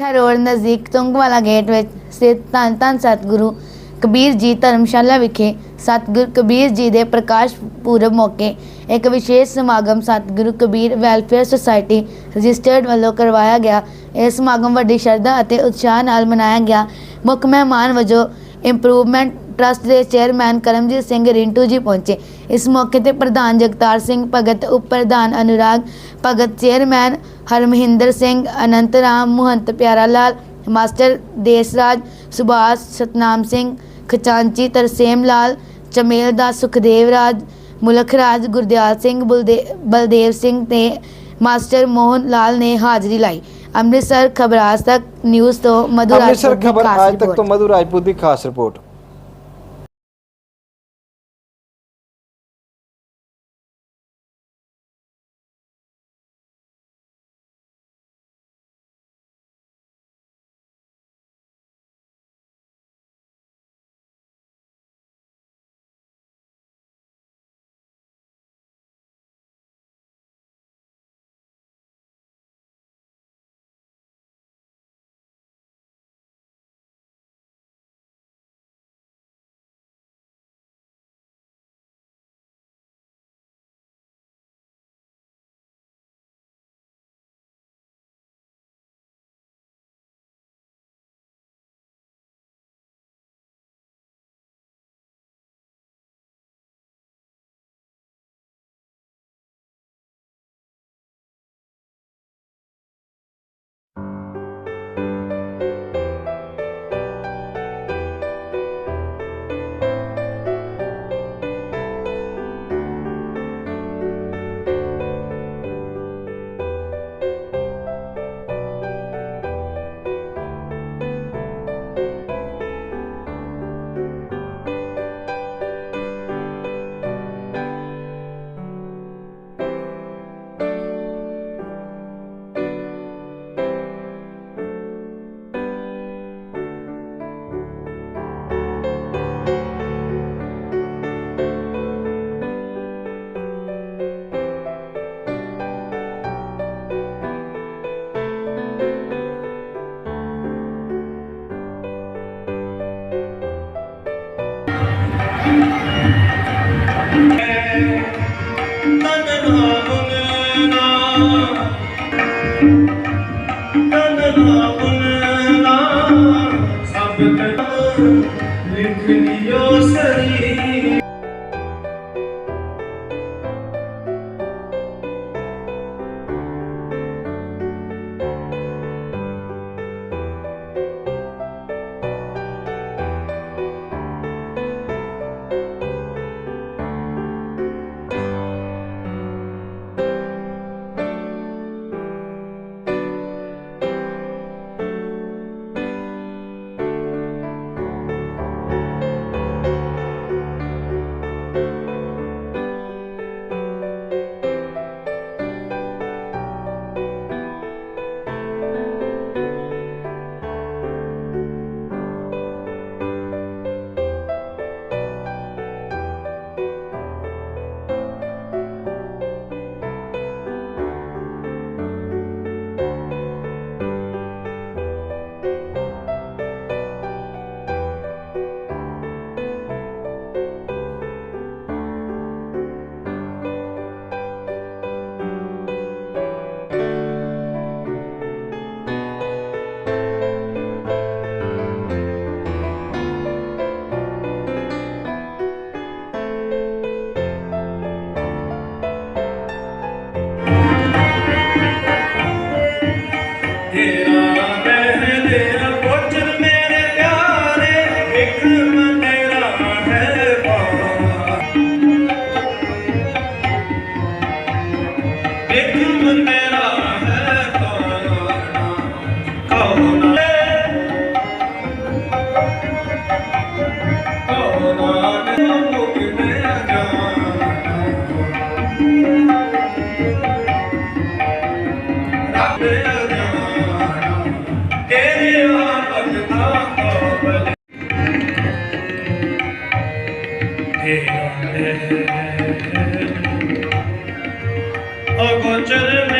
ਠਾ ਰੋਡ ਨਜ਼ਦੀਕ ਤੁੰਗਵਾਲਾ ਗੇਟ ਵਿੱਚ ਸਥਿਤ ਧੰਨ ਧੰਨ ਸਤਿਗੁਰੂ ਕਬੀਰ ਜੀ ਧਰਮਸ਼ਾਲਾ ਵਿਖੇ ਸਤਿਗੁਰ ਕਬੀਰ ਜੀ ਦੇ ਪ੍ਰਕਾਸ਼ ਪੁਰਬ ਮੌਕੇ ਇੱਕ ਵਿਸ਼ੇਸ਼ ਸਮਾਗਮ ਸਤਿਗੁਰੂ ਕਬੀਰ ਵੈਲਫੇਅਰ ਸੁਸਾਇਟੀ ਰਜਿਸਟਰਡ ਵੱਲੋਂ ਕਰਵਾਇਆ ਗਿਆ। ਇਹ ਸਮਾਗਮ ਵੱਡੀ ਸ਼ਰਧਾ ਅਤੇ ਉਤਸ਼ਾਹ ਨਾਲ ਮਨਾਇਆ ਗਿਆ। ਮੁੱਖ ਮਹਿਮਾਨ ਵਜੋਂ ਇੰਪਰੂਵਮੈਂਟ ਟਰਸਟ ਦੇ ਚੇਅਰਮੈਨ ਕਰਮਜੀਤ ਸਿੰਘ ਰਿੰਟੂ ਜੀ ਪਹੁੰਚੇ। ਇਸ ਮੌਕੇ ਤੇ ਪ੍ਰਧਾਨ ਜਗਤਾਰ ਸਿੰਘ ਭਗਤ ਉਪ ਪ੍ਰਧਾਨ ਅਨੁਰਾਗ ਭਗਤ ਚੇਅਰਮੈਨ ਹਰਮਹਿੰਦਰ ਸਿੰਘ ਅਨੰਤ ਰਾਮ ਮੁਹੰਤ ਪਿਆਰਾ ਲਾਲ ਮਾਸਟਰ ਦੇਸਰਾਜ ਸੁਭਾਸ਼ ਸਤਨਾਮ ਸਿੰਘ ਖਚਾਂਚੀ ਤਰਸੇਮ ਲਾਲ ਚਮੇਲ ਦਾ ਸੁਖਦੇਵ ਰਾਜ ਮੁਲਖ ਰਾਜ ਗੁਰਦਿਆਲ ਸਿੰਘ ਬੁਲਦੇ- ਬਲਦੇਵ ਸਿੰਘ ਤੇ ਮਾਸਟਰ ਮੋਹਨ ਲਾਲ ਨੇ ਹਾਜ਼ਰੀ ਲਾਈ। ਅੰਮ੍ਰਿਤਸਰ ਖਬਰਾਂ ਤੱਕ ਨਿਊਜ਼ ਤੋਂ ਅੰਮ੍ਰਿਤਸਰ ਰਾਜਪੂਤ ਦੀ ਖਬਰ ਖਾਸ ਅੱਜ ਤੱਕ ਰਿਪੋਰਟ। ਤੋਂ ਮਧੂ ਰਾਜਪੂਤ ਦੀ ਖਾਸ ਰਿਪੋਰਟ। ਲਿਖ ਲਾਗੇ ਗਾਏ ਅਗੋਚਰ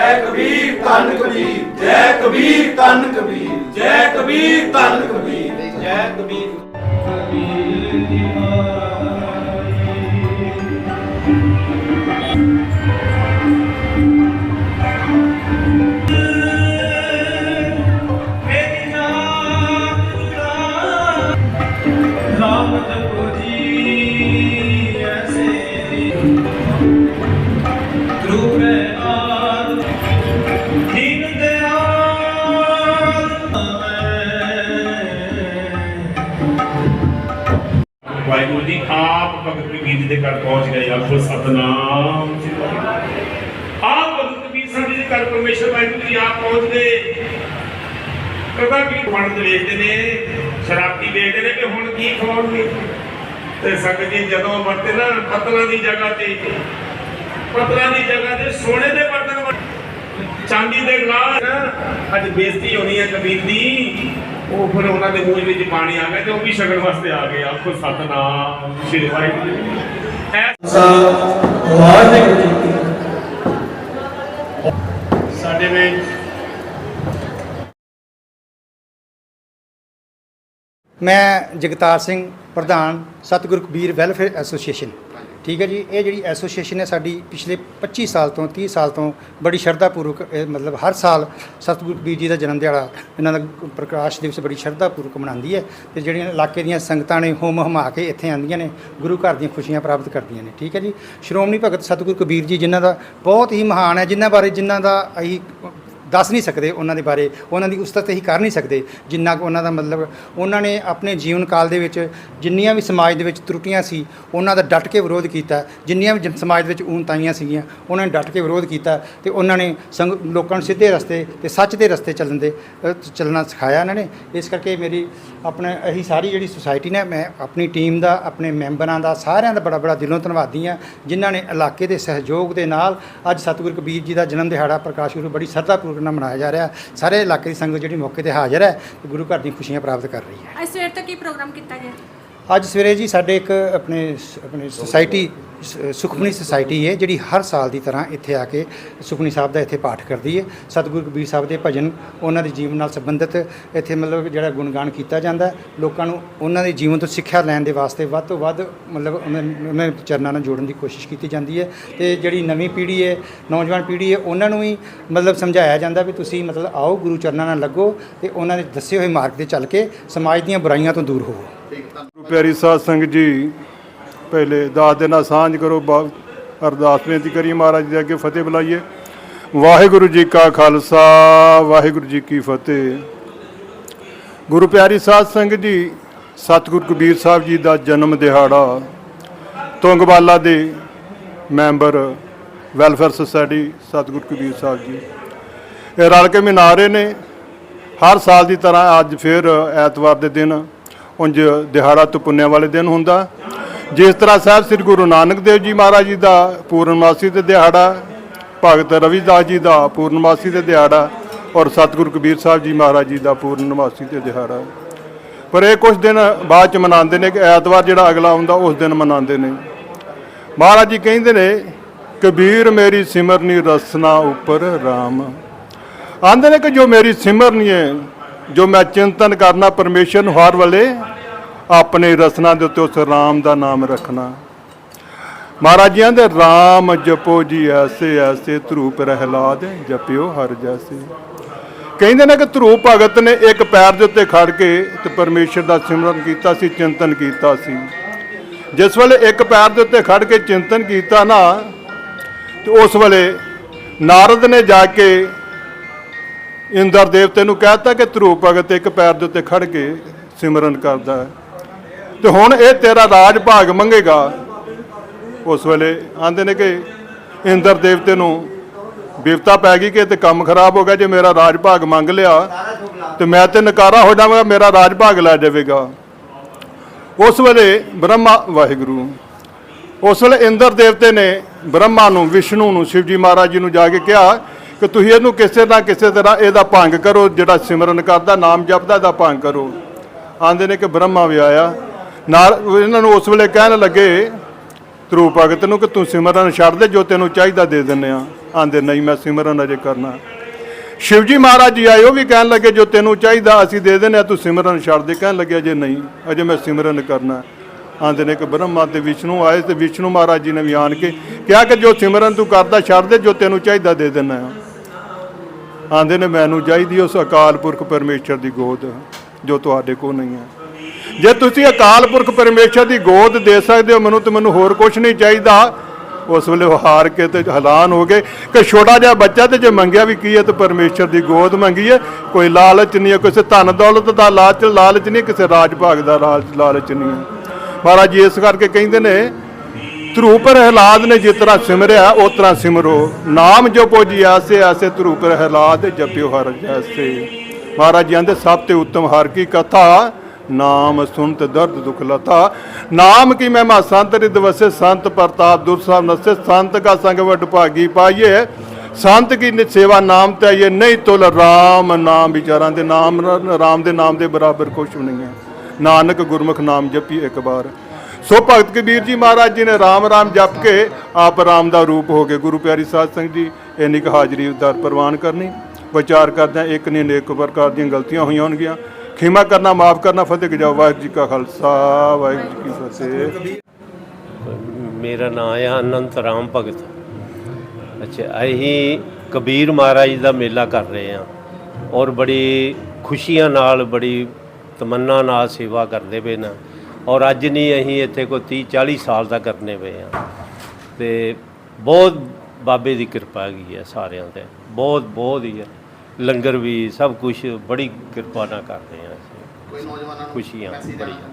ਜੈ ਕਬੀਰ ਧੰਨ ਕਬੀਰ, ਜੈ ਕਬੀਰ ਧੰਨ ਕਬੀਰ, ਜੈ ਕਬੀਰ ਧੰਨ ਕਬੀਰ। ਜੈ ਕਬੀਰ। ਕਬੀਰ ਦੀ ਰਾਮ ਜਪੋ ਜੀ ਐਸੇ। ਦੇ ਘਰ ਪਹੁੰਚ ਗਏ ਆਖੋ ਸਤਨਾਮ ਸ੍ਰੀ ਆਪ ਭਗਤ ਕਬੀਰ ਸਾਹਿਬ ਜੀ ਦੇ ਘਰ ਪਰਮੇਸ਼ਰ ਵਾਹਿਗੁਰੂ ਜੀ ਆਪ ਪਹੁੰਚ ਗਏ ਕਦਾ ਕੀ ਬਣਦ ਵੇਖਦੇ ਨੇ, ਸ਼ਰਾਬੀ ਵੇਖਦੇ ਨੇ ਕਿ ਹੁਣ ਕੀ ਖਵਾਉਣਗੇ ਤੇ ਸੰਗਤ ਜੀ ਜਦੋਂ ਵਰਤੇ ਨਾ ਪਤਲਾਂ ਦੀ ਜਗ੍ਹਾ ਤੇ, ਪਤਲਾਂ ਦੀ ਜਗ੍ਹਾ ਤੇ ਸੋਨੇ ਦੇ ਬਰਤਨ ਚਾਂਦੀ ਦੇ ਗਲਾਸ। ਅੱਜ ਬੇਇੱਜ਼ਤੀ ਹੋਣੀ ਹੈ ਕਬੀਰ ਦੀ। ਉਹ ਫਿਰ ਉਹਨਾਂ ਦੇ ਮੂੰਹ ਵਿੱਚ ਪਾਣੀ ਆ ਗਿਆ ਤੇ ਉਹ ਵੀ ਸ਼ਗਨ ਵਾਸਤੇ ਆ ਗਏ। ਆਖੋ ਸਤਨਾਮ ਸ੍ਰੀ ਵਾਹਿਗੁਰੂ ਵਾਹਿਗੁਰੂ ਜੀ ਸਾਡੇ ਵਿੱਚ ਮੈਂ ਜਗਤਾਰ ਸਿੰਘ ਪ੍ਰਧਾਨ ਸਤਿਗੁਰੂ ਕਬੀਰ ਵੈਲਫੇਅਰ ਐਸੋਸੀਏਸ਼ਨ। ਠੀਕ ਹੈ ਜੀ, ਇਹ ਜਿਹੜੀ ਐਸੋਸੀਏਸ਼ਨ ਹੈ ਸਾਡੀ ਪਿਛਲੇ 25 ਸਾਲ ਤੋਂ 30 ਸਾਲ ਤੋਂ ਬੜੀ ਸ਼ਰਧਾਪੂਰਵਕ, ਇਹ ਮਤਲਬ ਹਰ ਸਾਲ ਸਤਿਗੁਰੂ ਕਬੀਰ ਜੀ ਦਾ ਜਨਮ ਦਿਹਾੜਾ, ਇਹਨਾਂ ਦਾ ਪ੍ਰਕਾਸ਼ ਦਿਵਸ ਬੜੀ ਸ਼ਰਧਾਪੂਰਵਕ ਮਨਾਉਂਦੀ ਹੈ ਤੇ ਜਿਹੜੀਆਂ ਇਲਾਕੇ ਦੀਆਂ ਸੰਗਤਾਂ ਨੇ ਹੋਮ ਹਮਾ ਕੇ ਇੱਥੇ ਆਉਂਦੀਆਂ ਨੇ, ਗੁਰੂ ਘਰ ਦੀਆਂ ਖੁਸ਼ੀਆਂ ਪ੍ਰਾਪਤ ਕਰਦੀਆਂ ਨੇ, ਠੀਕ ਹੈ ਜੀ। ਸ਼੍ਰੋਮਣੀ ਭਗਤ ਸਤਿਗੁਰੂ ਕਬੀਰ ਜੀ ਜਿਨ੍ਹਾਂ ਦਾ ਬਹੁਤ ਹੀ ਮਹਾਨ ਹੈ, ਜਿਨ੍ਹਾਂ ਬਾਰੇ, ਜਿਨ੍ਹਾਂ ਦਾ ਅਸੀਂ ਦੱਸ ਨਹੀਂ ਸਕਦੇ ਉਹਨਾਂ ਦੇ ਬਾਰੇ, ਉਹਨਾਂ ਦੀ ਉਸਤਤ ਹੀ ਕਰ ਨਹੀਂ ਸਕਦੇ, ਜਿੰਨਾ ਕੁ ਉਹਨਾਂ ਦਾ ਮਤਲਬ, ਉਹਨਾਂ ਨੇ ਆਪਣੇ ਜੀਵਨ ਕਾਲ ਦੇ ਵਿੱਚ ਜਿੰਨੀਆਂ ਵੀ ਸਮਾਜ ਦੇ ਵਿੱਚ ਤਰੁੱਟੀਆਂ ਸੀ, ਉਹਨਾਂ ਦਾ ਡਟ ਕੇ ਵਿਰੋਧ ਕੀਤਾ, ਜਿੰਨੀਆਂ ਵੀ ਜਨ- ਸਮਾਜ ਦੇ ਵਿੱਚ ਊਣਤਾਈਆਂ ਸੀਗੀਆਂ, ਉਹਨਾਂ ਨੇ ਡਟ ਕੇ ਵਿਰੋਧ ਕੀਤਾ ਤੇ ਉਹਨਾਂ ਨੇ ਸੰਗ, ਲੋਕਾਂ ਨੂੰ ਸਿੱਧੇ ਰਸਤੇ ਤੇ ਸੱਚ ਦੇ ਰਸਤੇ ਚੱਲਣ ਦੇ ਚੱਲਣਾ ਸਿਖਾਇਆ ਇਹਨਾਂ ਨੇ। ਇਸ ਕਰਕੇ ਮੇਰੀ ਆਪਣੇ ਇਹੀ ਸਾਰੀ ਜਿਹੜੀ ਸੁਸਾਇਟੀ ਨੇ, ਮੈਂ ਆਪਣੀ ਟੀਮ ਦਾ, ਆਪਣੇ ਮੈਂਬਰਾਂ ਦਾ, ਸਾਰਿਆਂ ਦਾ ਬੜਾ ਬੜਾ ਦਿਲੋਂ ਧੰਨਵਾਦੀ ਹਾਂ, ਜਿਨ੍ਹਾਂ ਨੇ ਇਲਾਕੇ ਦੇ ਸਹਿਯੋਗ ਦੇ ਨਾਲ ਅੱਜ ਸਤਿਗੁਰੂ ਕਬੀਰ ਜੀ ਦਾ ਜਨਮ ਦਿਹਾੜਾ ਪ੍ਰਕਾਸ਼ ਗੁਰੂ ਬੜੀ ਸ਼ਰਧਾਪੂਰਵਕ ਨਾਲ ਮਨਾਇਆ ਜਾ ਰਿਹਾ। ਸਾਰੇ ਇਲਾਕੇ ਦੀ ਸੰਗਤ ਜਿਹੜੀ ਮੌਕੇ ਤੇ ਹਾਜ਼ਰ ਹੈ ਤੇ ਗੁਰੂ ਘਰ ਦੀਆਂ ਖੁਸ਼ੀਆਂ ਪ੍ਰਾਪਤ ਕਰ ਰਹੀ ਹੈ। ਅੱਜ ਸਵੇਰ ਤੋਂ ਕੀ ਪ੍ਰੋਗਰਾਮ ਕੀਤਾ ਗਿਆ? ਅੱਜ ਸਵੇਰੇ ਜੀ ਸਾਡੇ ਇੱਕ ਆਪਣੇ ਸ- ਆਪਣੇ ਸੁਸਾਇਟੀ ਸ- ਸੁਖਮਨੀ ਸੁਸਾਇਟੀ ਹੈ, ਜਿਹੜੀ ਹਰ ਸਾਲ ਦੀ ਤਰ੍ਹਾਂ ਇੱਥੇ ਆ ਕੇ ਸੁਖਮਨੀ ਸਾਹਿਬ ਦਾ ਇੱਥੇ ਪਾਠ ਕਰਦੀ ਹੈ। ਸਤਿਗੁਰੂ ਕਬੀਰ ਸਾਹਿਬ ਦੇ ਭਜਨ ਉਹਨਾਂ ਦੇ ਜੀਵਨ ਨਾਲ ਸੰਬੰਧਿਤ ਇੱਥੇ ਮਤਲਬ ਜਿਹੜਾ ਗੁਣਗਾਨ ਕੀਤਾ ਜਾਂਦਾ ਲੋਕਾਂ ਨੂੰ ਉਹਨਾਂ ਦੇ ਜੀਵਨ ਤੋਂ ਸਿੱਖਿਆ ਲੈਣ ਦੇ ਵਾਸਤੇ ਵੱਧ ਤੋਂ ਵੱਧ ਮਤਲਬ ਉਹਨਾਂ ਉਹਨਾਂ ਦੇ ਚਰਨਾਂ ਨਾਲ ਜੋੜਨ ਦੀ ਕੋਸ਼ਿਸ਼ ਕੀਤੀ ਜਾਂਦੀ ਹੈ ਤੇ ਜਿਹੜੀ ਨਵੀਂ ਪੀੜ੍ਹੀ ਹੈ, ਨੌਜਵਾਨ ਪੀੜ੍ਹੀ ਹੈ, ਉਹਨਾਂ ਨੂੰ ਵੀ ਮਤਲਬ ਸਮਝਾਇਆ ਜਾਂਦਾ ਵੀ ਤੁਸੀਂ ਮਤਲਬ ਆਓ, ਗੁਰੂ ਚਰਨਾਂ ਨਾਲ ਲੱਗੋ ਤੇ ਉਹਨਾਂ ਦੇ ਦੱਸੇ ਹੋਏ ਮਾਰਗ ਤੇ ਚੱਲ ਕੇ ਸਮਾਜ ਦੀਆਂ ਬੁਰਾਈਆਂ ਤੋਂ ਦੂਰ ਹੋਵੋ। ਗੁਰੂ ਪਿਆਰੀ ਸਾਧ ਸੰਗਤ ਜੀ, ਪਹਿਲੇ ਦਾਸ ਦੇ ਨਾਲ ਸਾਂਝ ਕਰੋ, ਬਾ- ਅਰਦਾਸ ਬੇਨਤੀ ਕਰੀ ਮਹਾਰਾਜ ਜੀ ਦੇ ਅੱਗੇ ਫਤਿਹ ਬੁਲਾਈਏ। ਵਾਹਿਗੁਰੂ ਜੀ ਕਾ ਖਾਲਸਾ, ਵਾਹਿਗੁਰੂ ਜੀ ਕੀ ਫਤਿਹ। ਗੁਰੂ ਪਿਆਰੀ ਸਾਧ ਸੰਗਤ ਜੀ, ਸਤਿਗੁਰੂ ਕਬੀਰ ਸਾਹਿਬ ਜੀ ਦਾ ਜਨਮ ਦਿਹਾੜਾ, ਤੁੰਗਵਾਲਾ ਦੇ ਮੈਂਬਰ ਵੈਲਫੇਅਰ ਸੁਸਾਇਟੀ ਸਤਿਗੁਰੂ ਕਬੀਰ ਸਾਹਿਬ ਜੀ। ਇਹ ਰਲ ਕੇ ਮਨਾ ਰਹੇ ਨੇ। ਹਰ ਸਾਲ ਦੀ ਤਰ੍ਹਾਂ ਅੱਜ ਫਿਰ ਐਤਵਾਰ ਦੇ ਦਿਨ ਉਂਝ ਦਿਹਾੜਾ ਤੋਂ ਪੁੰਨਿਆ ਵਾਲੇ ਦਿਨ ਹੁੰਦਾ। ਜਿਸ ਤਰ੍ਹਾਂ ਸਾਹਿਬ ਸ੍ਰੀ ਗੁਰੂ ਨਾਨਕ ਦੇਵ ਜੀ ਮਹਾਰਾਜ ਜੀ ਦਾ ਪੂਰਨਮਾਸੀ ਤੇ ਦਿਹਾੜਾ, ਭਗਤ ਰਵਿਦਾਸ ਜੀ ਦਾ ਪੂਰਨਮਾਸੀ ਤੇ ਦਿਹਾੜਾ ਔਰ ਸਤਿਗੁਰੂ ਕਬੀਰ ਸਾਹਿਬ ਜੀ ਮਹਾਰਾਜ ਜੀ ਦਾ ਪੂਰਨਮਾਸੀ ਤੇ ਦਿਹਾੜਾ। ਪਰ ਇਹ ਕੁਝ ਦਿਨ ਬਾਅਦ ਚ ਮਨਾਉਂਦੇ ਨੇ ਕਿ ਐਤਵਾਰ ਜਿਹੜਾ ਅਗਲਾ ਹੁੰਦਾ, ਉਸ ਦਿਨ ਮਨਾਉਂਦੇ ਨੇ। ਮਹਾਰਾਜ ਜੀ ਕਹਿੰਦੇ ਨੇ, ਕਬੀਰ ਮੇਰੀ ਸਿਮਰਨੀ ਰਸਨਾ ਉੱਪਰ RAM ਆਂਦੇ ਨੇ ਕਿ ਜੋ ਮੇਰੀ ਸਿਮਰਨੀ ਹੈ, ਜੋ ਮੈਂ ਚਿੰਤਨ ਕਰਨਾ, ਪਰਮੇਸ਼ਰ ਨੂੰ ਹਰ ਵੇਲੇ ਆਪਣੇ ਰਸਨਾ ਦੇ ਉੱਤੇ ਉਸ RAM ਦਾ ਨਾਮ ਰੱਖਣਾ। ਮਹਾਰਾਜ ਜੀ ਆਂਦੇ RAM ਜਪੋ ਜੀ ਐਸੇ ਐਸੇ ਧਰੂ ਪ੍ਰਹਿਲਾਦ ਜਪਿਓ ਹਰ ਜੈਸੇ। ਕਹਿੰਦੇ ਨੇ ਕਿ ਧਰੂ ਭਗਤ ਨੇ ਇੱਕ ਪੈਰ ਦੇ ਉੱਤੇ ਖੜ ਕੇ ਤੇ ਪਰਮੇਸ਼ਰ ਦਾ ਸਿਮਰਨ ਕੀਤਾ ਸੀ, ਚਿੰਤਨ ਕੀਤਾ ਸੀ। ਜਿਸ ਵੇਲੇ ਇੱਕ ਪੈਰ ਦੇ ਉੱਤੇ ਖੜ ਕੇ ਚਿੰਤਨ ਕੀਤਾ ਨਾ, ਤੇ ਉਸ ਵੇਲੇ ਨਾਰਦ ਨੇ ਜਾ ਕੇ ਇੰਦਰ ਦੇਵਤੇ ਨੂੰ ਕਹਿਤਾ ਕਿ ਧਰੂ ਭਗਤ ਇੱਕ ਪੈਰ ਦੇ ਉੱਤੇ ਖੜ ਕੇ ਸਿਮਰਨ ਕਰਦਾ ਹੈ। ਤੇ ਹੁਣ ਇਹ ਤੇਰਾ ਰਾਜ ਭਾਗ ਮੰਗੇਗਾ। ਉਸ ਵੇਲੇ ਆਂਦੇ ਨੇ ਕਿ ਇੰਦਰ ਦੇਵਤੇ ਨੂੰ ਬਿਪਤਾ ਪੈ ਗਈ ਕਿ ਤੇ ਕੰਮ ਖਰਾਬ ਹੋ ਗਿਆ, ਜੇ ਮੇਰਾ ਰਾਜ ਭਾਗ ਮੰਗ ਲਿਆ ਤੇ ਮੈਂ ਤੇ ਨਕਾਰਾ ਹੋ ਜਾਵਾਂਗਾ, ਮੇਰਾ ਰਾਜ ਭਾਗ ਲੈ ਜਾਵੇਗਾ। ਉਸ ਵੇਲੇ ਬ੍ਰਹਮਾ, ਵਾਹਿਗੁਰੂ, ਉਸ ਵੇਲੇ ਇੰਦਰ ਦੇਵਤੇ ਨੇ ਬ੍ਰਹਮਾ ਨੂੰ, ਵਿਸ਼ਨੂੰ ਨੂੰ, ਸ਼ਿਵਜੀ ਮਹਾਰਾਜ ਜੀ ਨੂੰ ਜਾ ਕੇ ਕਿਹਾ ਕਿ ਤੁਸੀਂ ਇਹਨੂੰ ਕਿਸੇ ਨਾ ਕਿਸੇ ਤਰ੍ਹਾਂ ਇਹਦਾ ਭੰਗ ਕਰੋ, ਜਿਹੜਾ ਸਿਮਰਨ ਕਰਦਾ, ਨਾਮ ਜਪਦਾ, ਇਹਦਾ ਭੰਗ ਕਰੋ। ਆਂਦੇ ਨੇ ਕਿ ਬ੍ਰਹਮਾ ਵੀ ਆਇਆ। ਨਾਲ ਇਹਨਾਂ ਨੂੰ ਉਸ ਵੇਲੇ ਕਹਿਣ ਲੱਗੇ, ਧਰੂ ਭਗਤ ਨੂੰ ਕਿ ਤੂੰ ਸਿਮਰਨ ਛੱਡ ਦੇ, ਜੋ ਤੈਨੂੰ ਚਾਹੀਦਾ ਦੇ ਦਿੰਨੇ ਆ ਆਂਦੇ, ਨਹੀਂ, ਮੈਂ ਸਿਮਰਨ ਅਜੇ ਕਰਨਾ ਸ਼ਿਵਜੀ ਮਹਾਰਾਜ ਜੀ ਆਏ, ਉਹ ਵੀ ਕਹਿਣ ਲੱਗੇ, ਜੋ ਤੈਨੂੰ ਚਾਹੀਦਾ ਅਸੀਂ ਦੇ ਦਿੰਨੇ ਆ ਤੂੰ ਸਿਮਰਨ ਛੱਡ ਦੇ। ਕਹਿਣ ਲੱਗੇ, ਅਜੇ ਨਹੀਂ, ਅਜੇ ਮੈਂ ਸਿਮਰਨ ਕਰਨਾ ਆਂਦੇ ਨੇ ਕਿ ਬ੍ਰਹਮਾ ਤੇ ਵਿਸ਼ਨੂੰ ਆਏ ਤੇ ਵਿਸ਼ਨੂੰ ਮਹਾਰਾਜ ਜੀ ਨੇ ਵੀ ਆਣ ਕੇ ਕਿਹਾ ਕਿ ਜੋ ਸਿਮਰਨ ਤੂੰ ਕਰਦਾ, ਛੱਡ ਦੇ, ਜੋ ਤੈਨੂੰ ਚਾਹੀਦਾ ਦੇ ਦਿੰਨਾ ਆ ਆਂਦੇ ਨੇ, ਮੈਨੂੰ ਚਾਹੀਦੀ ਉਸ ਅਕਾਲ ਪੁਰਖ ਪਰਮੇਸ਼ਰ ਦੀ ਗੋਦ, ਜੋ ਤੁਹਾਡੇ ਕੋਲ ਨਹੀਂ ਹੈ। ਜੇ ਤੁਸੀਂ ਅਕਾਲ ਪੁਰਖ ਪਰਮੇਸ਼ਰ ਦੀ ਗੋਦ ਦੇ ਸਕਦੇ ਹੋ, ਮੈਨੂੰ ਤੇ ਮੈਨੂੰ ਹੋਰ ਕੁਝ ਨਹੀਂ ਚਾਹੀਦਾ। ਉਸ ਵੇਲੇ ਉਹ ਹਾਰ ਕੇ ਤੇ ਹੈਰਾਨ ਹੋ ਗਏ ਕਿ ਛੋਟਾ ਜਿਹਾ ਬੱਚਾ ਤੇ ਜੇ ਮੰਗਿਆ ਵੀ ਕੀ ਹੈ, ਤੇ ਪਰਮੇਸ਼ਰ ਦੀ ਗੋਦ ਮੰਗੀ ਹੈ। ਕੋਈ ਲਾਲਚ ਨਹੀਂ ਹੈ, ਕਿਸੇ ਧਨ ਦੌਲਤ ਦਾ ਲਾਲਚ ਲਾਲਚ ਨਹੀਂ, ਕਿਸੇ ਰਾਜ ਭਾਗ ਦਾ ਲਾਲਚ ਲਾਲਚ ਨਹੀਂ ਹੈ। ਮਹਾਰਾਜ ਜੀ ਇਸ ਕਰਕੇ ਕਹਿੰਦੇ ਨੇ ਧਰੂ ਪ੍ਰਹਿਲਾਦ ਨੇ ਜਿਸ ਤਰ੍ਹਾਂ ਸਿਮਰਿਆ, ਉਸ ਤਰ੍ਹਾਂ ਸਿਮਰੋ। ਨਾਮ ਜੋ ਪੋਜੀ ਆਸੇ ਆਸੇ ਧਰੂ ਪ੍ਰਹਿਲਾਦ ਜਪਿਓ ਹਰ ਜੈਸੇ। ਮਹਾਰਾਜ ਜੀ ਕਹਿੰਦੇ ਸਭ ਤੇ ਉੱਤਮ ਹਰ ਕੀ ਕਥਾ। ਨਾਮ ਸੁਨਤ ਦਰਦ ਦੁਖ ਲਤਾ। ਨਾਮ ਕੀ ਮਹਿਮਾ? ਸੰਤ ਰਿਦ ਵਸੇ, ਸੰਤ ਪ੍ਰਤਾਪ ਦੁਰ ਸਾਹਿਬ ਨਸੇ, ਸੰਤ ਕਾ ਸੰਗ ਵਡ ਭਾਗੀ ਪਾਈਏ। ਸੰਤ ਕੀ ਨਿ ਸੇਵਾ ਨਾਮ ਤੇ ਆਈਏ ਨਹੀਂ ਤੁਲ ਰਾਮ ਨਾਮ ਵਿਚਾਰਾਂ ਦੇ ਨਾਮ, ਰਾਮ ਦੇ ਨਾਮ ਦੇ ਬਰਾਬਰ ਕੁਛ ਵੀ ਨਹੀਂ ਹੈ। ਨਾਨਕ ਗੁਰਮੁਖ ਨਾਮ ਜਪੀ ਇੱਕ ਵਾਰ। ਸੋ ਭਗਤ ਕਬੀਰ ਜੀ ਮਹਾਰਾਜ ਜੀ ਨੇ ਰਾਮ ਰਾਮ ਜਪ ਕੇ ਆਪ ਰਾਮ ਦਾ ਰੂਪ ਹੋ ਗਏ। ਗੁਰੂ ਪਿਆਰੀ ਸਾਧ ਸੰਗਤ ਜੀ, ਇੰਨੀ ਕੁ ਹਾਜ਼ਰੀ ਉਦਾਰ ਪ੍ਰਵਾਨ ਕਰਨੀ। ਵਿਚਾਰ ਕਰਦਿਆਂ ਇੱਕ ਨਹੀਂ ਅਨੇਕ ਪ੍ਰਕਾਰ ਦੀਆਂ ਗਲਤੀਆਂ ਹੋਈਆਂ ਹੋਣਗੀਆਂ। ਖਿਮਾ ਕਰਨਾ, ਮਾਫ ਕਰਨਾ, ਫਤਿਹ ਗਜਾਓ ਵਾਹਿਗੁਰੂ ਜੀ ਕਾ ਖਾਲਸਾ, ਵਾਹਿਗੁਰੂ ਜੀ ਕੀ ਫਤਿਹ। ਮੇਰਾ ਨਾਮ ਹੈ ਅਨੰਤ ਰਾਮ ਭਗਤ। ਅੱਛਾ, ਅਸੀਂ ਕਬੀਰ ਮਹਾਰਾਜ ਦਾ ਮੇਲਾ ਕਰ ਰਹੇ ਹਾਂ ਔਰ ਬੜੀ ਖੁਸ਼ੀਆਂ ਨਾਲ, ਬੜੀ ਤਮੰਨਾ ਨਾਲ ਸੇਵਾ ਕਰਦੇ ਪਏ ਨਾ ਔਰ ਅੱਜ ਨਹੀਂ ਅਸੀਂ ਇੱਥੇ ਕੋਈ 30 40 ਸਾਲ ਦਾ ਕਰਨੇ ਪਏ ਹਾਂ। ਤੇ ਬਹੁਤ ਬਾਬੇ ਦੀ ਕਿਰਪਾ ਹੈਗੀ ਹੈ ਸਾਰਿਆਂ ਤੇ। ਬਹੁਤ ਬਹੁਤ ਹੀ ਹੈ। ਲੰਗਰ ਵੀ ਸਭ ਕੁਝ ਬੜੀ ਕਿਰਪਾ ਨਾਲ ਕਰ ਰਹੇ ਹਾਂ। ਕੋਈ ਨੌਜਵਾਨਾਂ ਨੂੰ ਖੁਸ਼ੀਆਂ ਬੜੀਆਂ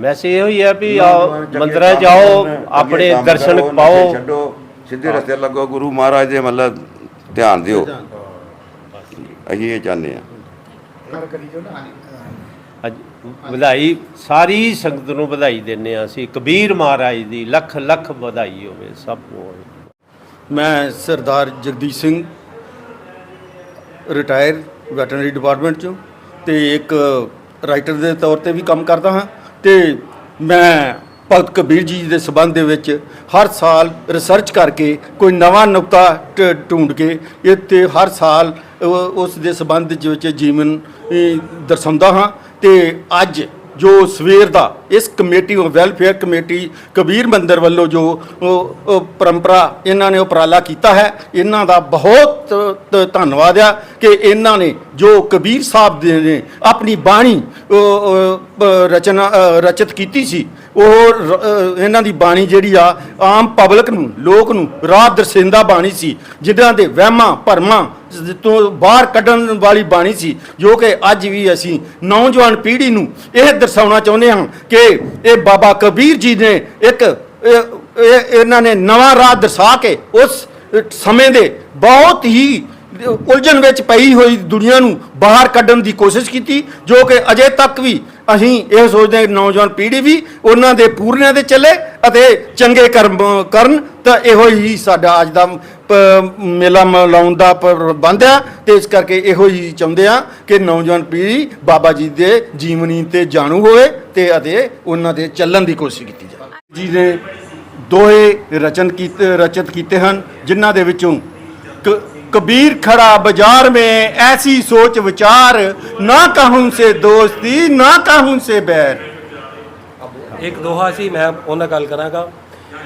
ਮੈਸੇਜ ਇਹੋ ਹੀ ਹੈ ਵੀ ਆਓ ਮੰਦਰਾਂ 'ਚ ਜਾਓ ਆਪਣੇ ਦਰਸ਼ਨ ਪਾਓ। ਛੱਡੋ ਸਿੱਧੇ ਰਸਤੇ ਲੱਗੋ ਗੁਰੂ ਮਹਾਰਾਜ ਦੇ ਮਤਲਬ ਧਿਆਨ ਦਿਓ। ਅਸੀਂ ਇਹ ਚਾਹੁੰਦੇ ਆ ਅੱਜ ਵਧਾਈ ਸਾਰੀ ਸੰਗਤ ਨੂੰ ਵਧਾਈ ਦਿੰਨੇ ਆ ਅਸੀਂ। ਕਬੀਰ ਮਹਾਰਾਜ ਦੀ ਲੱਖ ਲੱਖ ਵਧਾਈ ਹੋਵੇ ਸਭ ਨੂੰ। ਹੋਵੇ ਮੈਂ Sardar Jagdish Singh retire veterinary department ਚੋਂ। ਤੇ ਇੱਕ ਰਾਈਟਰ ਦੇ ਤੌਰ ਤੇ ਵੀ ਕੰਮ ਕਰਦਾ ਹਾਂ ਤੇ ਮੈਂ ਭਗਤ ਕਬੀਰ ਜੀ ਦੇ ਸਬੰਧ ਦੇ ਵਿੱਚ ਹਰ ਸਾਲ ਰਿਸਰਚ ਕਰਕੇ ਕੋਈ ਨਵਾਂ ਨੁਕਤਾ ਢ- ਢੂੰਡ ਕੇ ਇਹ ਤੇ ਹਰ ਸਾਲ ਉਸ ਦੇ ਸਬੰਧ ਵਿੱਚ ਜੀਵਨ ਦਰਸਾਉਂਦਾ ਹਾਂ ਤੇ ਅੱਜ ਜੋ ਸਵੇਰ ਦਾ ਇਸ ਕਮੇਟੀ ਵੈਲਫੇਅਰ ਕਮੇਟੀ ਕਬੀਰ ਮੰਦਰ ਵੱਲੋਂ ਜੋ ਪਰੰਪਰਾ ਇਹਨਾਂ ਨੇ ਉਪਰਾਲਾ ਕੀਤਾ ਹੈ, ਇਹਨਾਂ ਦਾ ਬਹੁਤ ਧੰਨਵਾਦ ਆ ਕਿ ਇਹਨਾਂ ਨੇ ਜੋ ਕਬੀਰ ਸਾਹਿਬ ਦੇ ਨੇ ਆਪਣੀ ਬਾਣੀ ਰਚਨਾ ਰਚਿਤ ਕੀਤੀ ਸੀ, ਉਹ ਇਹਨਾਂ ਦੀ ਬਾਣੀ ਜਿਹੜੀ ਆ, ਆਮ ਪਬਲਿਕ ਨੂੰ, ਲੋਕ ਨੂੰ ਰਾਹ ਦਰਸੇਂਦਾ ਬਾਣੀ ਸੀ ਜਿਨ੍ਹਾਂ ਦੇ ਵਹਿਮਾਂ, ਭਰਮਾਂ ਤੋਂ ਬਾਹਰ ਕੱਢਣ ਵਾਲੀ ਬਾਣੀ ਸੀ, ਜੋ ਕਿ ਅੱਜ ਵੀ ਅਸੀਂ ਨੌਜਵਾਨ ਪੀੜ੍ਹੀ ਨੂੰ ਇਹ ਦਰਸਾਉਣਾ ਚਾਹੁੰਦੇ ਹਾਂ ਕਿ ਇਹ ਬਾਬਾ ਕਬੀਰ ਜੀ ਨੇ ਇੱਕ ਇਹਨਾਂ ਨੇ ਨਵਾਂ ਰਾਹ ਦਰਸਾ ਕੇ ਉਸ ਸਮੇਂ ਦੇ ਬਹੁਤ ਹੀ ਉਲਝਣ ਵਿੱਚ ਪਈ ਹੋਈ ਦੁਨੀਆ ਨੂੰ ਬਾਹਰ ਕੱਢਣ ਦੀ ਕੋਸ਼ਿਸ਼ ਕੀਤੀ, ਜੋ ਕਿ ਅਜੇ ਤੱਕ ਵੀ ਅਸੀਂ ਇਹ ਸੋਚਦੇ ਹਾਂ ਨੌਜਵਾਨ ਪੀੜ੍ਹੀ ਵੀ ਉਹਨਾਂ ਦੇ ਪੂਰਨਿਆਂ ਦੇ ਚੱਲੇ ਅਤੇ ਚੰਗੇ ਕਰਮ, ਕਰਨ ਤਾਂ ਇਹੋ ਹੀ ਸਾਡਾ ਅੱਜ ਦਾ ਮੇਲਾ ਮਨਾਉਣ ਦਾ ਪ੍ਰਬੰਧ ਆ ਤੇ ਇਸ ਕਰਕੇ ਇਹੋ ਹੀ ਚਾਹੁੰਦੇ ਆ ਕਿ ਨੌਜਵਾਨ ਪੀੜ੍ਹੀ ਬਾਬਾ ਜੀ ਦੇ ਜੀਵਨੀ ਤੇ ਜਾਣੂ ਹੋਵੇ ਤੇ ਅਤੇ ਉਹਨਾਂ ਦੇ ਚੱਲਣ ਦੀ ਕੋਸ਼ਿਸ਼ ਕੀਤੀ ਜਾਵੇ। ਜੀ ਨੇ ਦੋਹੇ ਰਚਨ ਕੀਤੇ, ਰਚਿਤ ਕੀਤੇ ਹਨ, ਜਿਨ੍ਹਾਂ ਦੇ ਵਿੱਚੋਂ ਕਬੀਰ ਖੜਾ ਬਾਜ਼ਾਰ ਮੇ ਐਸੀ ਸੋਚ ਵਿਚਾਰ, ਨਾ ਕਹੂੰ ਸੇ ਦੋਸਤੀ, ਨਾ ਕਹੂੰ ਸੇ ਬੈਰ। ਇੱਕ ਦੋਹਾ ਸੀ, ਮੈਂ ਉਹਨਾਂ ਗੱਲ ਕਰਾਂਗਾ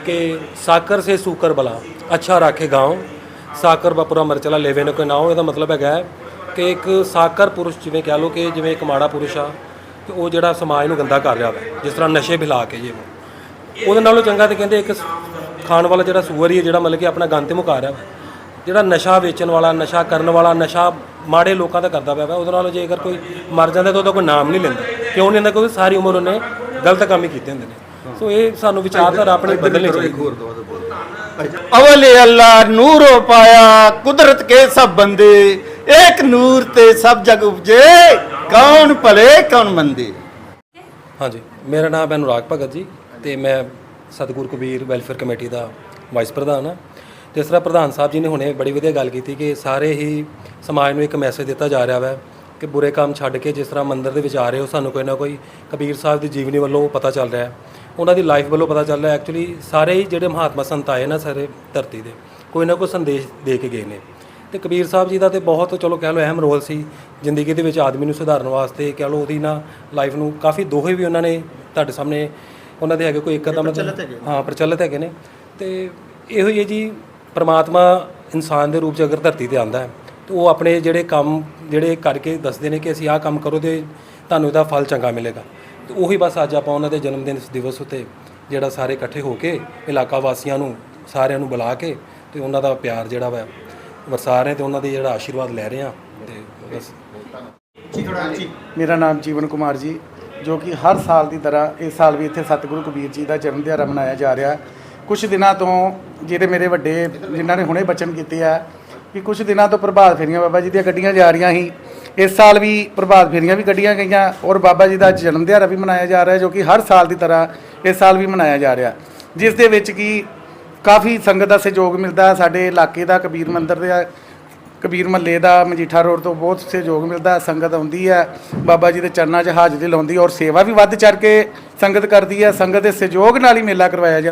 ਕਿ ਸਾਕਰ ਸੇ ਸੂਕਰ ਬਲਾ। ਅੱਛਾ ਰਾਖੇ ਗਾਉ। ਸਾਕਰ ਬਪੁਰਾ ਮਰਚਲਾ ਲੈਵੇ ਨਾ ਕੋਈ ਨਾਉ ਇਹਦਾ ਮਤਲਬ ਹੈਗਾ ਹੈ ਕਿ ਇੱਕ ਸਾਕਰ ਪੁਰਸ਼ ਜਿਵੇਂ ਕਹਿ ਲਓ ਕਿ ਜਿਵੇਂ ਇੱਕ ਮਾੜਾ ਪੁਰਸ਼ ਆ ਕਿ ਉਹ ਜਿਹੜਾ ਸਮਾਜ ਨੂੰ ਗੰਦਾ ਕਰ ਰਿਹਾ ਵਾ ਜਿਸ ਤਰ੍ਹਾਂ ਨਸ਼ੇ ਫਿਲਾ ਕੇ ਜਿਵੇਂ ਉਹਦੇ ਨਾਲੋਂ ਚੰਗਾ ਤੇ ਕਹਿੰਦੇ ਇੱਕ ਖਾਣ ਵਾਲਾ ਜਿਹੜਾ ਸੂਅਰ ਹੀ ਹੈ ਜਿਹੜਾ ਮਤਲਬ ਕਿ ਆਪਣਾ ਗੰਦ ਤੇ ਮੁਕਾ ਰਿਹਾ ਵਾ। ਜਿਹੜਾ ਨਸ਼ਾ ਵੇਚਣ ਵਾਲਾ ਨਸ਼ਾ ਕਰਨ ਵਾਲਾ ਨਸ਼ਾ ਮਾੜੇ ਲੋਕਾਂ ਦਾ ਕਰਦਾ ਪਿਆ ਵਾ ਉਹਦੇ ਨਾਲੋਂ ਜੇਕਰ ਕੋਈ ਮਰ ਜਾਂਦਾ ਤਾਂ ਉਹਦਾ ਕੋਈ ਨਾਮ ਨਹੀਂ ਲੈਂਦਾ। ਕਿਉਂ ਨਹੀਂ ਲੈਂਦਾ? ਕਿਉਂਕਿ ਸਾਰੀ ਉਮਰ ਉਹਨੇ ਗਲਤ ਕੰਮ ਹੀ ਕੀਤੇ ਹੁੰਦੇ ਨੇ। ਸੋ ਇਹ ਸਾਨੂੰ ਵਿਚਾਰਧਾਰਾ ਆਪਣੀ ਬਦਲਣੀ ਚਾਹੀਦੀ ਅਵਲੇ ਅੱਲਾ ਨੂਰੋ ਪਾਇਆ ਕੁਦਰਤ ਕੇ ਸਭ ਬੰਦੇ ਇੱਕ ਨੂਰ ਤੇ ਸਭ ਜਗ ਉਪਜੇ, ਕੌਣ ਭਲੇ, ਕੌਣ ਮੰਦੇ। ਹਾਂਜੀ, ਮੇਰਾ ਨਾਮ ਹੈ ਅਨੁਰਾਗ ਭਗਤ ਜੀ ਤੇ ਮੈਂ ਸਤਗੁਰ ਕਬੀਰ ਵੈਲਫੇਅਰ ਕਮੇਟੀ ਦਾ ਵਾਈਸ ਪ੍ਰਧਾਨ ਹਾਂ। ਤੇ ਇਸ ਤਰ੍ਹਾਂ ਪ੍ਰਧਾਨ ਸਾਹਿਬ ਜੀ ਨੇ ਹੁਣੇ ਬੜੀ ਵਧੀਆ ਗੱਲ ਕੀਤੀ ਕਿ ਸਾਰੇ ਹੀ ਸਮਾਜ ਨੂੰ ਇੱਕ ਮੈਸੇਜ ਦਿੱਤਾ ਜਾ ਰਿਹਾ ਹੈ ਕਿ ਬੁਰੇ ਕੰਮ ਛੱਡ ਕੇ ਜਿਸ ਤਰ੍ਹਾਂ ਮੰਦਰ ਦੇ ਵਿੱਚ ਆ ਰਹੇ ਹੋ, ਸਾਨੂੰ ਕੋਈ ਨਾ ਕੋਈ ਕਬੀਰ ਸਾਹਿਬ ਦੀ ਜੀਵਨੀ ਵੱਲੋਂ ਪਤਾ ਚੱਲ ਰਿਹਾ ਹੈ। ਉਹਨਾਂ ਦੀ ਲਾਈਫ ਵੱਲੋਂ ਪਤਾ ਚੱਲ ਰਿਹਾ ਐਕਚੁਅਲੀ ਸਾਰੇ ਹੀ ਜਿਹੜੇ ਮਹਾਤਮਾ ਸੰਤ ਆਏ ਨਾ ਸਾਰੇ ਧਰਤੀ ਦੇ ਕੋਈ ਨਾ ਕੋਈ ਸੰਦੇਸ਼ ਦੇ ਕੇ ਗਏ ਨੇ। ਤੇ ਕਬੀਰ ਸਾਹਿਬ ਜੀ ਦਾ ਤੇ ਬਹੁਤ ਚਲੋ ਕਹਿ ਲਓ ਅਹਿਮ ਰੋਲ ਸੀ ਜ਼ਿੰਦਗੀ ਦੇ ਵਿੱਚ ਆਦਮੀ ਨੂੰ ਸੁਧਾਰਨ ਵਾਸਤੇ ਕਹਿ ਲਓ ਉਹਦੀ ਨਾ ਲਾਈਫ ਨੂੰ ਕਾਫੀ ਦੋਹੇ ਵੀ ਉਹਨਾਂ ਨੇ ਤੁਹਾਡੇ ਸਾਹਮਣੇ ਉਹਨਾਂ ਦੇ ਹੈਗੇ ਕੋਈ ਇੱਕ ਮਤਲਬ ਹਾਂ ਪ੍ਰਚਲਿਤ ਹੈਗੇ ਨੇ। ਤੇ ਇਹੋ ਹੀ ਹੈ ਜੀ ਪ੍ਰਮਾਤਮਾ ਇਨਸਾਨ ਦੇ ਰੂਪ 'ਚ ਅਗਰ ਧਰਤੀ ਤੇ ਆਂਦਾ ਹੈ ਤੇ ਉਹ ਆਪਣੇ ਜਿਹੜੇ ਕੰਮ ਜਿਹੜੇ ਕਰਕੇ ਦੱਸਦੇ ਨੇ ਕਿ ਅਸੀਂ ਆਹ ਕੰਮ ਕਰੋ ਤੇ ਤੁਹਾਨੂੰ ਇਹਦਾ ਫਲ ਚੰਗਾ ਮਿਲੇਗਾ। ਤੇ ਉਹੀ ਬਸ ਅੱਜ ਆਪਾਂ ਉਹਨਾਂ ਦੇ ਜਨਮ ਦਿਨ ਦਿਵਸ ਉੱਤੇ ਜਿਹੜਾ ਸਾਰੇ ਇਕੱਠੇ ਹੋ ਕੇ ਇਲਾਕਾ ਵਾਸੀਆਂ ਨੂੰ ਸਾਰਿਆਂ ਨੂੰ ਬੁਲਾ ਕੇ ਤੇ ਉਹਨਾਂ ਦਾ ਪਿਆਰ ਜਿਹੜਾ ਵਾ ਵਰਸਾ ਰਹੇ ਤੇ ਉਹਨਾਂ ਦੇ ਜਿਹੜਾ ਆਸ਼ੀਰਵਾਦ ਲੈ ਰਹੇ ਆ ਤੇ ਬਸ। ਮੇਰਾ ਨਾਮ ਜੀਵਨ ਕੁਮਾਰ ਜੀ ਜੋ ਕਿ ਹਰ ਸਾਲ ਦੀ ਤਰ੍ਹਾਂ ਇਸ ਸਾਲ ਵੀ ਇੱਥੇ ਸਤਿਗੁਰੂ ਕਬੀਰ ਜੀ ਦਾ ਜਨਮ ਦਿਹਾੜਾ ਮਨਾਇਆ ਜਾ ਰਿਹਾ। ਕੁਝ ਦਿਨਾਂ ਤੋਂ ਜਿਹੜੇ ਮੇਰੇ ਵੱਡੇ ਜਿਨ੍ਹਾਂ ਨੇ ਹੁਣੇ ਬਚਨ ਕੀਤੇ ਆ ਕਿ ਕੁਝ ਦਿਨਾਂ ਤੋਂ ਪ੍ਰਭਾਤ ਫੇਰੀਆਂ ਬਾਬਾ ਜੀ ਦੀਆਂ ਗੱਡੀਆਂ ਜਾ ਰਹੀਆਂ ਸੀ। ਇਸ ਸਾਲ ਵੀ ਪ੍ਰਭਾਤ ਫੇਰੀਆਂ ਵੀ ਕੱਢੀਆਂ ਗਈਆਂ ਔਰ ਬਾਬਾ ਜੀ ਦਾ ਜਨਮ ਦਿਹਾੜਾ ਵੀ ਮਨਾਇਆ ਜਾ ਰਿਹਾ ਜੋ ਕਿ ਹਰ ਸਾਲ ਦੀ ਤਰ੍ਹਾਂ ਇਸ ਸਾਲ ਵੀ ਮਨਾਇਆ ਜਾ ਰਿਹਾ। ਜਿਸ ਦੇ ਵਿੱਚ ਕਿ ਕਾਫੀ ਸੰਗਤ ਦਾ ਸਹਿਯੋਗ ਮਿਲਦਾ, ਸਾਡੇ ਇਲਾਕੇ ਦਾ ਕਬੀਰ ਮੰਦਿਰ ਦੇ ਕਬੀਰ ਮੱਲੇ ਦਾ, ਮਜੀਠਾ ਰੋਡ ਤੋਂ ਬਹੁਤ ਸਹਿਯੋਗ ਮਿਲਦਾ, ਸੰਗਤ ਆਉਂਦੀ ਹੈ, ਬਾਬਾ ਜੀ ਦੇ ਚਰਨਾਂ 'ਚ ਹਾਜ਼ਰੀ ਲਾਉਂਦੀ ਔਰ ਸੇਵਾ ਵੀ ਵੱਧ ਚੜ ਕੇ ਸੰਗਤ ਕਰਦੀ ਹੈ, ਸੰਗਤ ਦੇ ਸਹਿਯੋਗ ਨਾਲ ਹੀ ਮੇਲਾ ਕਰਵਾਇਆ ਜਾਂਦਾ।